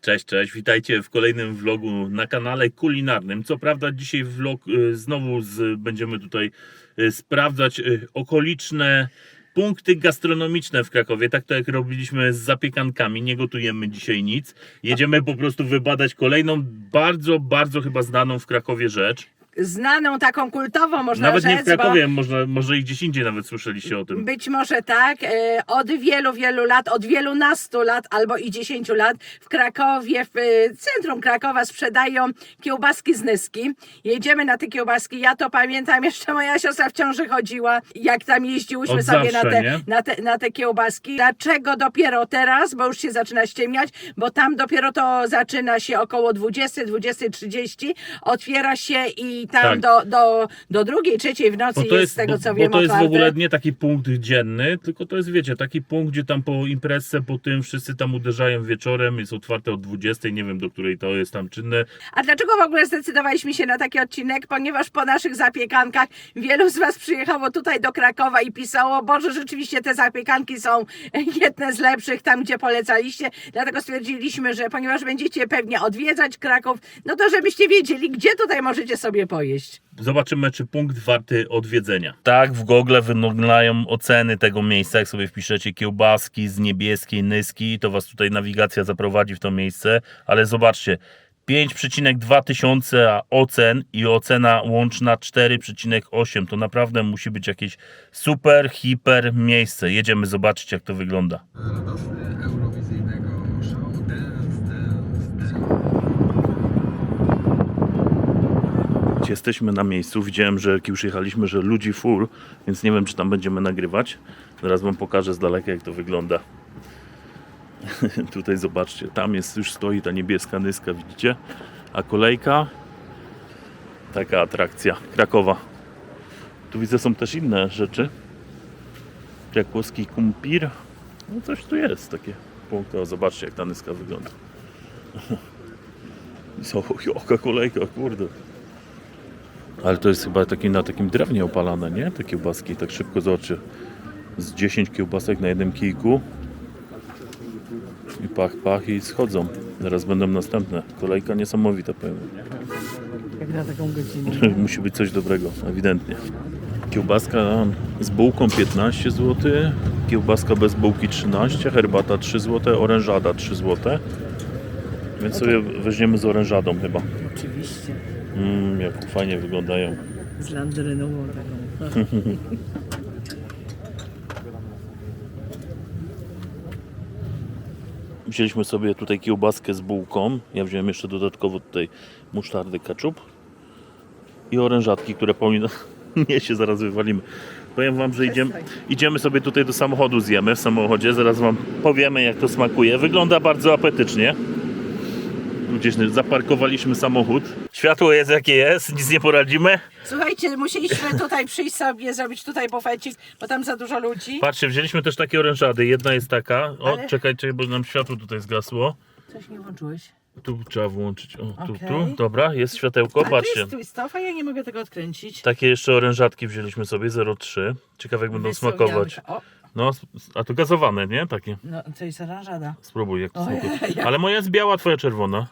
Cześć, cześć, witajcie w kolejnym vlogu na kanale kulinarnym. Co prawda dzisiaj vlog y, znowu z, będziemy tutaj y, sprawdzać y, okoliczne punkty gastronomiczne w Krakowie, tak to jak robiliśmy z zapiekankami, nie gotujemy dzisiaj nic. Jedziemy po prostu wybadać kolejną bardzo, bardzo chyba znaną w Krakowie rzecz. Znaną, taką kultową można Nawet rzec, nie w Krakowie, może, może i gdzieś indziej nawet słyszeliście o bo tym. być może tak, e, od wielu, wielu lat, od wielunastu lat albo i dziesięciu lat w Krakowie, w e, centrum Krakowa sprzedają kiełbaski z Nyski. Jedziemy na te kiełbaski, ja to pamiętam, jeszcze moja siostra w ciąży chodziła, jak tam jeździłyśmy Od sobie zawsze, na, te, nie? na, te, na te kiełbaski. Dlaczego dopiero teraz, bo już się zaczyna ściemniać, bo tam dopiero to zaczyna się około 20, 20.30, otwiera się i tam Tak. do, do, do drugiej, trzeciej w nocy jest, jest, z tego bo, co bo wiem to jest w ogóle nie taki punkt dzienny, tylko to jest, wiecie, taki punkt, gdzie tam po imprezce, po tym wszyscy tam uderzają wieczorem, jest otwarte od 20, nie wiem do której to jest tam czynne. A dlaczego w ogóle zdecydowaliśmy się na taki odcinek? Ponieważ po naszych zapiekankach wielu z Was przyjechało tutaj do Krakowa i pisało, Boże, rzeczywiście te zapiekanki są jedne z lepszych tam, gdzie polecaliście. Dlatego stwierdziliśmy, że ponieważ będziecie pewnie odwiedzać Kraków, no to żebyście wiedzieli, gdzie tutaj możecie sobie pojeść. Zobaczymy, czy punkt warty odwiedzenia. Tak, w Google wyglądają oceny tego miejsca. Jak sobie wpiszecie kiełbaski z niebieskiej nyski, to was tutaj nawigacja zaprowadzi w to miejsce. Ale zobaczcie, 5,2 tysiące ocen i ocena łączna 4,8. To naprawdę musi być jakieś super, hiper miejsce. Jedziemy zobaczyć, jak to wygląda. Jesteśmy na miejscu. Widziałem, że jak już jechaliśmy, że ludzi full, więc nie wiem, czy tam będziemy nagrywać. Zaraz Wam pokażę z daleka, jak to wygląda. Tutaj zobaczcie, tam jest już stoi ta niebieska nyska, widzicie? A kolejka, taka atrakcja Krakowa. Tu widzę, są też inne rzeczy. Krakowski kumpir. No coś tu jest, takie punkty. O, zobaczcie, jak ta nyska wygląda. Co, jaka kolejka, kurde. Ale to jest chyba taki, na takim drewnie opalane, nie? Te kiełbaski, tak szybko zobaczy. Z 10 kiełbasek na jednym kijku. I pach, pach i schodzą. Zaraz będą następne. Kolejka niesamowita, powiem. Jak na taką godzinę. Musi być coś dobrego, ewidentnie. Kiełbaska z bułką 15 zł, kiełbaska bez bułki 13, herbata 3 zł, orężada 3 zł. Więc sobie weźmiemy z orężadą chyba. Oczywiście. Mmm, jak fajnie wyglądają. Z landrynową taką. Wzięliśmy sobie tutaj kiełbaskę z bułką. Ja wziąłem jeszcze dodatkowo tutaj musztardy, ketchup i orężatki, które powinno... Nie się zaraz wywalimy. Powiem wam, że idziemy, idziemy sobie tutaj do samochodu, zjemy w samochodzie. Zaraz wam powiemy, jak to smakuje. Wygląda bardzo apetycznie. Tu Gdzieś zaparkowaliśmy samochód. Światło jest jakie jest, nic nie poradzimy. Słuchajcie, musieliśmy tutaj przyjść sobie, zrobić tutaj bufecik, bo tam za dużo ludzi. Patrzcie, wzięliśmy też takie orężady. Jedna jest taka. O, Ale- czekajcie, bo nam światło tutaj zgasło. Coś nie włączyłeś. Tu trzeba włączyć. O, tu, Okej. tu. Dobra, jest światełko, A tu patrzcie. jest twistow, a ja nie mogę tego odkręcić. Takie jeszcze orężatki wzięliśmy sobie 0,3. Ciekawe jak będą smakować. No, a to gazowane, nie? Takie. no to jest oranżada. Spróbuj jak to smakuje. Ale moja jest biała, twoja czerwona.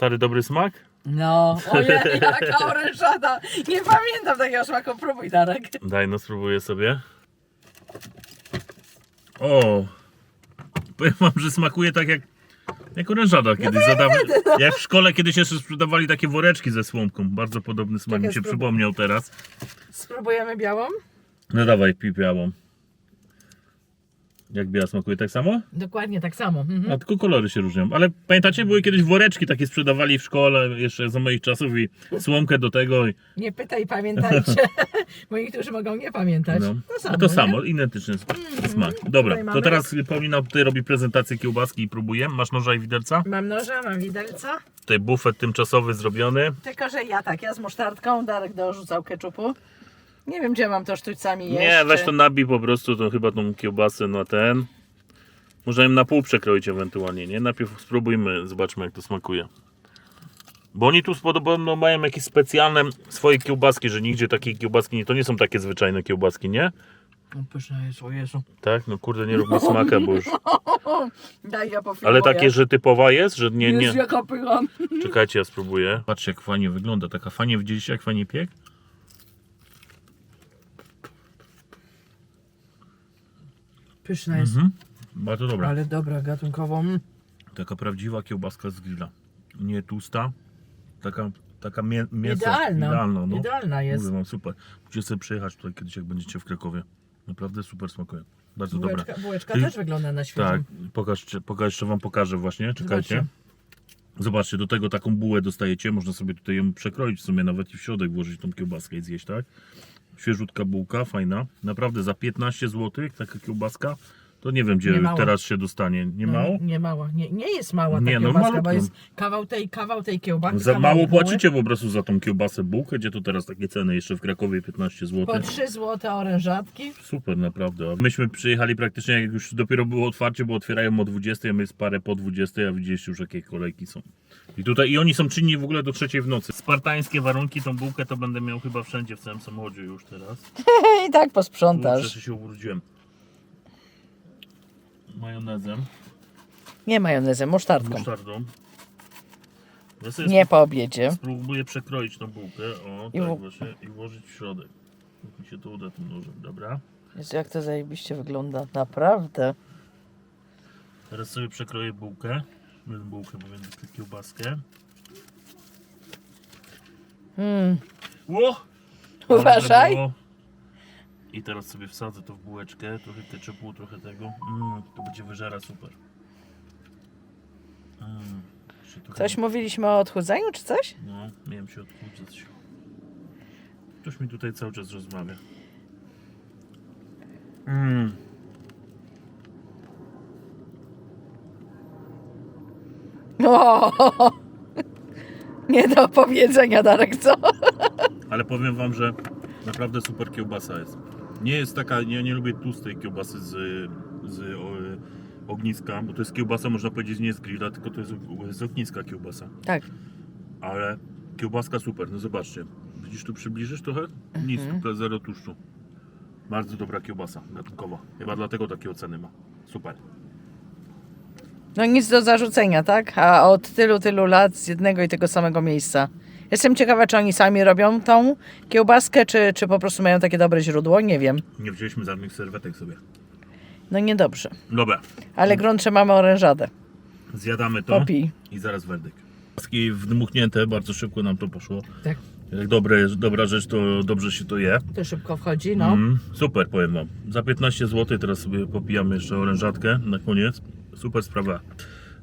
Stary dobry smak? No, ojej, jaka orężada. Nie pamiętam takiego smaku, próbuj Darek. Daj no, spróbuję sobie. O! Powiem wam, że smakuje tak jak jak orężada kiedyś. za dawno- Jak w szkole kiedyś jeszcze sprzedawali takie woreczki ze słomką. Bardzo podobny smak Czekaj, mi się spróbuj. przypomniał teraz. Spróbujemy białą? No dawaj, pij białą. Jak biała smakuje tak samo? Dokładnie tak samo. Mhm. A tylko kolory się różnią. Ale pamiętacie, były kiedyś woreczki takie sprzedawali w szkole jeszcze za moich czasów i słomkę do tego. I, Nie pytaj, pamiętajcie, bo niektórzy mogą nie pamiętać. no. To samo, A to nie? samo, identyczny smak. Dobra, to mamy- teraz Paulina tutaj robi prezentację kiełbaski i próbuje. Masz noża i widelca? Mam noża, mam widelca. Tutaj bufet tymczasowy zrobiony. Tylko, że ja tak, ja z musztardką, Darek dorzucał keczupu. Nie wiem, gdzie mam to sztućcami jeść. Nie, weź to nabij po prostu tą, chyba tą kiełbasę na ten. Można ją na pół przekroić ewentualnie, nie? Najpierw spróbujmy, zobaczmy jak to smakuje. Bo oni tu podobno mają jakieś specjalne swoje kiełbaski, że nigdzie takiej kiełbaski nie, to nie są takie zwyczajne kiełbaski, nie? No, pyszna jest, o Jezu. Tak? No kurde, nie rób mi smaka, bo już... Daj, ja pofilmuję. Ale takie, że typowa jest, że nie, nie... jaka pycha. Czekajcie, ja spróbuję. Patrzcie, jak fajnie wygląda. Taka fajnie, widzieliście jak fajnie piek? Pyszna jest, Mhm. Bardzo dobra. ale dobra, gatunkowo. Mm. Taka prawdziwa kiełbaska z grilla. Nie tłusta. Taka, taka mię, mięso. Idealna, Idealna, no. idealna jest. Mówię wam, super. Musicie sobie przyjechać tutaj kiedyś, jak będziecie w Krakowie. Naprawdę super smakuje. Bardzo dobre. Bułeczka, bułeczka też wygląda na świeżo. Tak, pokażcie, pokaż, jeszcze wam pokażę właśnie, czekajcie. Zobaczcie. Zobaczcie, do tego taką bułę dostajecie, można sobie tutaj ją przekroić w sumie, nawet i w środek włożyć tą kiełbaskę i zjeść, tak? Świeżutka bułka, fajna. Naprawdę za 15 zł taka kiełbaska, to nie wiem gdzie Nie teraz się dostanie. Nie No, mało? Nie mała, nie, nie jest mała ta Nie, no kiełbaska, bo jest kawał tej, kawał tej kiełbaki. Za kawał mało buły. płacicie po prostu za tą kiełbasę bułkę, gdzie to teraz takie ceny jeszcze w Krakowie 15 zł. Po 3 złote orężatki. Super, naprawdę. Myśmy przyjechali praktycznie, jak już dopiero było otwarcie, bo otwierają o 20, a my jest parę po 20, a widzieliście już jakie kolejki są. I tutaj, i oni są czynni w ogóle do trzeciej w nocy. Spartańskie warunki, tą bułkę to będę miał chyba wszędzie w całym samochodzie już teraz. I tak posprzątasz. że się ubrudziłem. Majonezem, Nie majonezem, musztardką. musztardą. Ja Nie po obiedzie. spróbuję przekroić tą bułkę, o, I tak właśnie, i włożyć w środek. Jak mi się to uda tym nożem, dobra. Jezu, jak to zajebiście wygląda, naprawdę. Teraz sobie przekroję bułkę. Bułkę, mówię, kiełbaskę. Mm. Ło! Uważaj. I teraz sobie wsadzę to w bułeczkę, trochę ketchupu, trochę tego. Mm, to będzie wyżera super. Mm, trochę- Coś mówiliśmy o odchudzaniu, czy coś? No, miałem się odchudzać. Ktoś mi tutaj cały czas rozmawia. Mm. O! Nie do powiedzenia, Darek, co? Ale powiem wam, że naprawdę super kiełbasa jest. Nie jest taka, ja nie lubię tłustej kiełbasy z, z o, ogniska, bo to jest kiełbasa, można powiedzieć, nie z grilla, tylko to jest z ogniska kiełbasa. Tak. Ale kiełbaska super, no zobaczcie. Widzisz, tu przybliżysz trochę? Nic, tu zero tłuszczu. Bardzo dobra kiełbasa gatunkowa. Chyba dlatego takie oceny ma. Super. No nic do zarzucenia, tak? A od tylu, tylu lat z jednego i tego samego miejsca. Jestem ciekawa, czy oni sami robią tą kiełbaskę, czy, czy po prostu mają takie dobre źródło, nie wiem. Nie wzięliśmy żadnych serwetek sobie. No niedobrze. Dobra, Ale gruncze mamy orężadę. zjadamy to Popij. i zaraz werdykt. Kiełbaski wdmuchnięte, bardzo szybko nam to poszło. Tak. Jak dobre, dobra rzecz, to dobrze się to je. To szybko wchodzi, no. Mm, super, powiem wam. Za 15 zł teraz sobie popijamy jeszcze orężatkę na koniec. Super sprawa.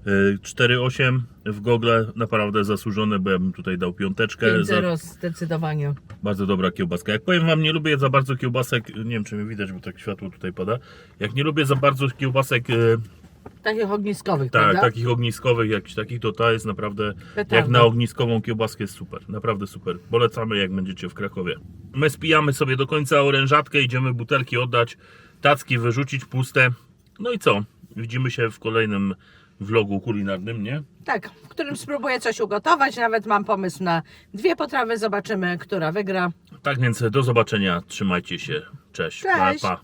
Y, 4,8 w Google naprawdę zasłużone, bo ja bym tutaj dał piąteczkę. Za, 5-0 zdecydowanie. bardzo dobra kiełbaska. Jak powiem wam, nie lubię za bardzo kiełbasek, nie wiem czy mnie widać, bo tak światło tutaj pada. Jak nie lubię za bardzo kiełbasek y, Takich ogniskowych, tak, prawda? takich ogniskowych, jakichś takich, to ta jest naprawdę, jak na ogniskową kiełbaskę jest super, naprawdę super. Polecamy jak będziecie w Krakowie. My spijamy sobie do końca orężatkę, idziemy butelki oddać, tacki wyrzucić puste. No i co? Widzimy się w kolejnym vlogu kulinarnym, nie? Tak, w którym spróbuję coś ugotować. Nawet mam pomysł na dwie potrawy. Zobaczymy, która wygra. Tak więc do zobaczenia, trzymajcie się, cześć, Cześć. pa. pa.